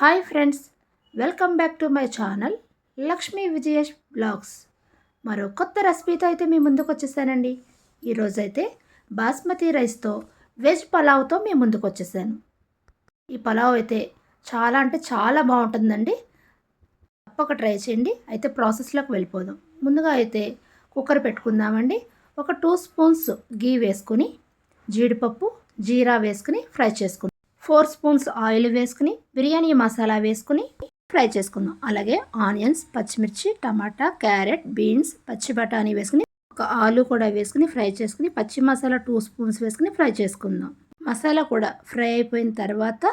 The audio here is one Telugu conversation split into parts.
Hi friends welcome back to my channel Lakshmi Vijayesh vlogs. మరో కొత్త రెసిపీతో అయితే మీ ముందుకు వచ్చేసానండి. ఈరోజైతే బాస్మతి రైస్తో వెజ్ పలావ్తో మీ ముందుకు వచ్చేసాను. ఈ పలావ్ అయితే చాలా అంటే చాలా బాగుంటుందండి. తప్పక ట్రై చేయండి. అయితే ప్రాసెస్లోకి వెళ్ళిపోదాం. ముందుగా అయితే కుక్కర్ పెట్టుకుందామండి. ఒక టూ స్పూన్స్ గీ వేసుకుని జీడిపప్పు జీరా వేసుకుని ఫ్రై చేసుకుందాం. ఫోర్ స్పూన్స్ ఆయిల్ వేసుకుని బిర్యానీ మసాలా వేసుకుని ఫ్రై చేసుకుందాం. అలాగే ఆనియన్స్ పచ్చిమిర్చి టమాటా క్యారెట్ బీన్స్ పచ్చి బఠానీ వేసుకుని ఒక ఆలు కూడా వేసుకుని ఫ్రై చేసుకుని పచ్చి మసాలా టూ స్పూన్స్ వేసుకుని ఫ్రై చేసుకుందాం. మసాలా కూడా ఫ్రై అయిపోయిన తర్వాత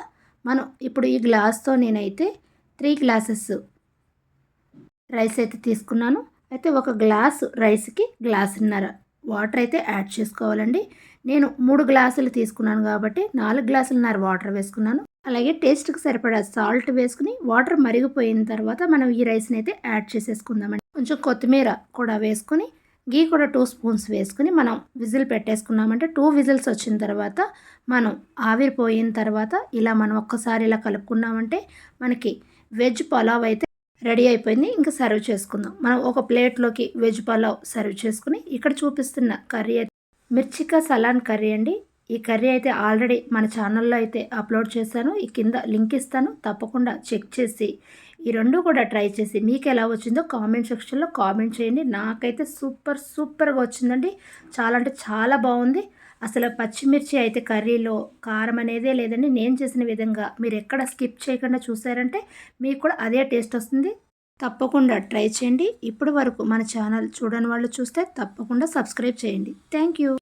మనం ఇప్పుడు ఈ గ్లాస్తో నేనైతే త్రీ గ్లాసెస్ రైస్ అయితే తీసుకున్నాను. అయితే ఒక గ్లాసు రైస్కి గ్లాసున్నర వాటర్ అయితే యాడ్ చేసుకోవాలండి. నేను మూడు గ్లాసులు తీసుకున్నాను కాబట్టి నాలుగు గ్లాసులున్నర వాటర్ వేసుకున్నాను. అలాగే టేస్ట్కి సరిపడా సాల్ట్ వేసుకుని వాటర్ మరిగిపోయిన తర్వాత మనం ఈ రైస్ని అయితే యాడ్ చేసేసుకుందామండి. కొంచెం కొత్తిమీర కూడా వేసుకుని గీ కూడా టూ స్పూన్స్ వేసుకుని మనం విజిల్ పెట్టేసుకున్నామంటే టూ విజిల్స్ వచ్చిన తర్వాత మనం ఆవిరిపోయిన తర్వాత ఇలా మనం ఒక్కసారి ఇలా కలుపుకున్నామంటే మనకి వెజ్ పలావ్ అయితే రెడీ అయిపోయింది. ఇంకా సర్వ్ చేసుకుందాం. మనం ఒక ప్లేట్లోకి వెజ్ పలావ్ సర్వ్ చేసుకుని ఇక్కడ చూపిస్తున్న కర్రీ అయితే మిర్చికా సలాన్ కర్రీ అండి. ఈ కర్రీ అయితే ఆల్రెడీ మన ఛానల్లో అయితే అప్లోడ్ చేశాను. ఈ కింద లింక్ ఇస్తాను. తప్పకుండా చెక్ చేసి ఈ రెండు కూడా ట్రై చేసి మీకు ఎలా వచ్చిందో కామెంట్ సెక్షన్లో కామెంట్ చేయండి. నాకైతే సూపర్ సూపర్గా వచ్చిందండి. చాలా అంటే చాలా బాగుంది. అసలు పచ్చిమిర్చి అయితే కర్రీలో కారం అనేదే లేదని నేను చేసిన విధంగా మీరు ఎక్కడ స్కిప్ చేయకుండా చూసారంటే మీకు కూడా అదే టేస్ట్ వస్తుంది. తప్పకుండా ట్రై చేయండి. ఇప్పటి వరకు మన ఛానల్ చూడని వాళ్ళు చూస్తే తప్పకుండా సబ్స్క్రైబ్ చేయండి. Thank you.